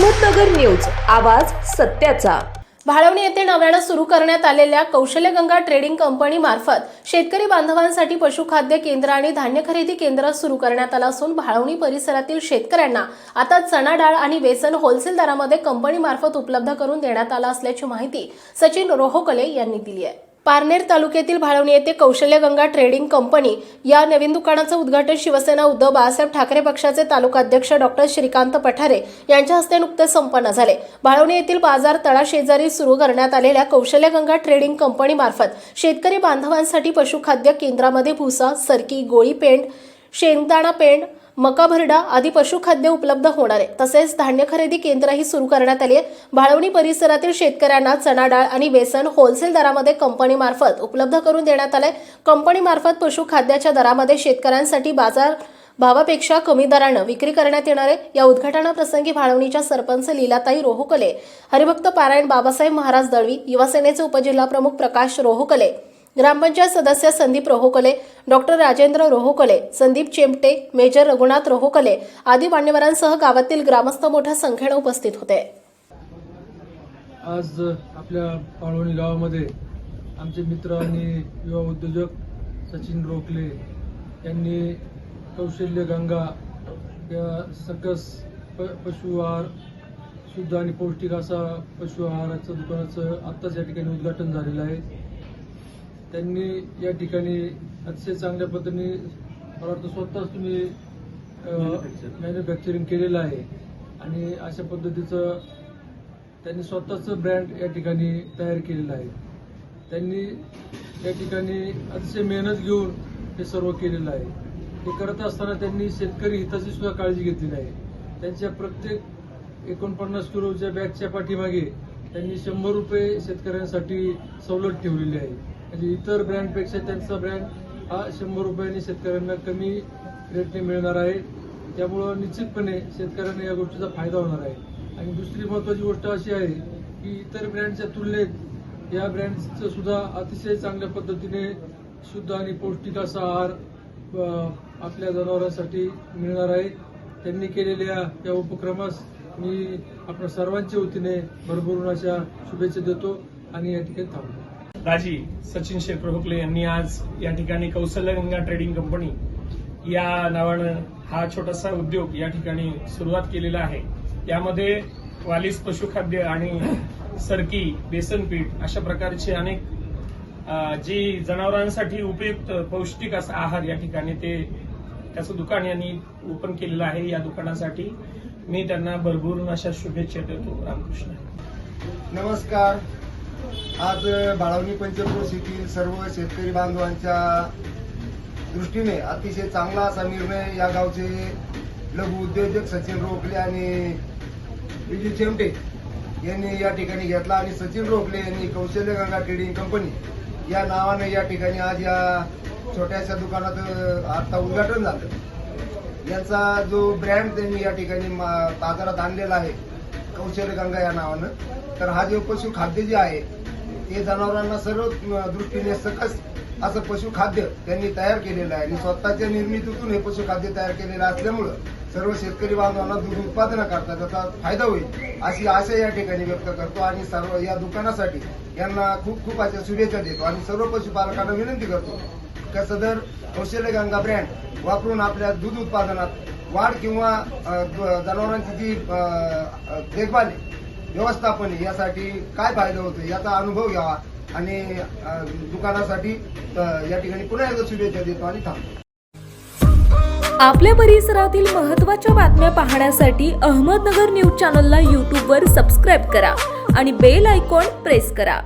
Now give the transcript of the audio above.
Ahmednagar news आवाज सत्याचा. भाळवणी येथे नव्यानं सुरू करण्यात आलेल्या कौशल्यगंगा ट्रेडिंग कंपनी मार्फत शेतकरी बांधवांसाठी पशुखाद्य केंद्र आणि धान्य खरेदी केंद्र सुरू करण्यात आलं असून भाळवणी परिसरातील शेतकऱ्यांना आता चणा डाळ आणि बेसन होलसेल दरामध्ये कंपनी मार्फत उपलब्ध करून देण्यात आलं असल्याची माहिती सचिन रोहोकले यांनी दिली आहे. पारनेर तालुक्यातील भाळवणी येथे कौशल्यगंगा ट्रेडिंग कंपनी या नवीन दुकानाचं उद्घाटन शिवसेना उद्धव बाळासाहेब ठाकरे पक्षाचे तालुकाध्यक्ष डॉक्टर श्रीकांत पठारे यांच्या हस्ते नुकतेच संपन्न झाले. भाळवणी येथील बाजार तळाशेजारी सुरू करण्यात आलेल्या कौशल्यगंगा ट्रेडिंग कंपनी मार्फत शेतकरी बांधवांसाठी पशुखाद्य केंद्रामध्ये भुसा सरकी गोळी पेंड शेंगदाणा पेंड मका भरडा आदी पशुखाद्य उपलब्ध होणार आहे. तसेच धान्य खरेदी केंद्रही सुरू करण्यात आली आहे. भाळवणी परिसरातील शेतकऱ्यांना चणा डाळ आणि बेसन होलसेल दरामध्ये कंपनीमार्फत उपलब्ध करून देण्यात आलंय. कंपनीमार्फत पशुखाद्याच्या दरामध्ये शेतकऱ्यांसाठी बाजार भावापेक्षा कमी दरानं विक्री करण्यात येणार आहे. या उद्घाटनाप्रसंगी भाळवणीच्या सरपंच लीलाताई रोहुकले हरिभक्त पारायण बाबासाहेब महाराज दळवी युवासेनेचे उपजिल्हाप्रमुख प्रकाश रोहुकले ग्रामपंचायत सदस्य संदीप रोहोकले डॉक्टर राजेंद्र रोहोकले संदीप चेमटे मेजर रघुनाथ रोहोकले आदी मान्यवरांसह गावातील ग्रामस्थ मोठ्या संख्येनं उपस्थित होते. आज आपल्या पाळवणी गावामध्ये आमचे मित्र आणि युवा उद्योजक सचिन रोखले यांनी कौशल्य गंगा या सकस प पशु आहार शुद्ध आणि पौष्टिक असा पशु आहाराचं दुकानाचं आत्ताच या ठिकाणी उद्घाटन झालेलं आहे. त्यांनी या ठिकाणी अतिशय चांगल्या पद्धतीने मला वाटतं स्वतःच तुम्ही मॅन्युफॅक्चरिंग केलेलं आहे. आणि अशा पद्धतीचं त्यांनी स्वतःचं ब्रँड या ठिकाणी तयार केलेलं आहे. त्यांनी या ठिकाणी अतिशय मेहनत घेऊन हे सर्व केलेलं आहे. हे करत असताना त्यांनी शेतकरी हिताची सुद्धा काळजी घेतलेली आहे. त्यांच्या प्रत्येक एकोणपन्नास किलोच्या बॅगच्या पाठीमागे त्यांनी शंभर रुपये शेतकऱ्यांसाठी सवलत ठेवलेली आहे. म्हणजे इतर ब्रँडपेक्षा त्यांचा ब्रँड हा शंभर रुपयांनी शेतकऱ्यांना कमी रेटने मिळणार आहे. त्यामुळं निश्चितपणे शेतकऱ्यांना या गोष्टीचा फायदा होणार आहे. आणि दुसरी महत्त्वाची गोष्ट अशी आहे की इतर ब्रँडच्या तुलनेत या ब्रँडचं सुद्धा अतिशय चांगल्या पद्धतीने शुद्ध आणि पौष्टिक असा आहार आपल्या जनावरांसाठी मिळणार आहे. त्यांनी केलेल्या या उपक्रमास मी आपल्या सर्वांच्या वतीने भरभरून अशा शुभेच्छा देतो आणि या ठिकाणी थांबतो. राजी सचिन शेखर प्रभुकले यांनी आज या ठिकाणी कौशल्यगंगा ट्रेडिंग कंपनी या नावानं हा छोटासा उद्योग या ठिकाणी सुरुवात केलेला आहे. यामध्ये वालीस पशुखाद्य आणि सरकी बेसनपीठ अशा प्रकारचे अनेक जी जनावरांसाठी उपयुक्त पौष्टिक असा आहार या ठिकाणी ते त्याचं दुकान यांनी ओपन केलेलं आहे. या दुकानासाठी मी त्यांना भरभरून अशा शुभेच्छा देतो. रामकृष्ण. नमस्कार. आज बाळवणी पंचक्रोश येथील सर्व शेतकरी बांधवांच्या दृष्टीने अतिशय चांगला असा निर्णय या गावचे लघु उद्योजक सचिन रोखले आणि विजू चेमटे यांनी या ठिकाणी घेतला आणि सचिन रोखले यांनी कौशल्य गंगा ट्रेडिंग कंपनी या नावाने या ठिकाणी आज या छोट्याशा दुकानात आता उद्घाटन झालं. यांचा जो ब्रँड त्यांनी या ठिकाणी बाजारात आणलेला आहे कौशल्य गंगा या नावानं. तर हा जे पशु खाद्य जे आहे ते जनावरांना सर्व दृष्टीने सकस असं पशुखाद्य त्यांनी तयार केलेलं आहे. आणि स्वतःच्या निर्मितीतून हे पशुखाद्य तयार केलेलं असल्यामुळं सर्व शेतकरी बांधवांना दूध उत्पादन करता त्याचा फायदा होईल अशी आशा या ठिकाणी व्यक्त करतो. आणि सर्व या दुकानासाठी यांना खूप खूप अशा शुभेच्छा देतो. आणि सर्व पशुपालकांना विनंती करतो का सदर कौशल्य गंगा ब्रँड वापरून आपल्या दूध उत्पादनात वाढ किंवा जनावरांची जी देखभाल व्यवस्थापन यासाठी काय फायदा होतो याचा अनुभव घ्यावा आणि दुकानासाठी या ठिकाणी पुन्हा एकदा शुभेच्छा देतो आणि थांबतो. आपल्या परिसरातील महत्त्वाच्या बातम्या पाहण्यासाठी अहमदनगर न्यूज चॅनलला यूट्यूबवर सबस्क्राईब करा आणि बेल आयकॉन प्रेस करा.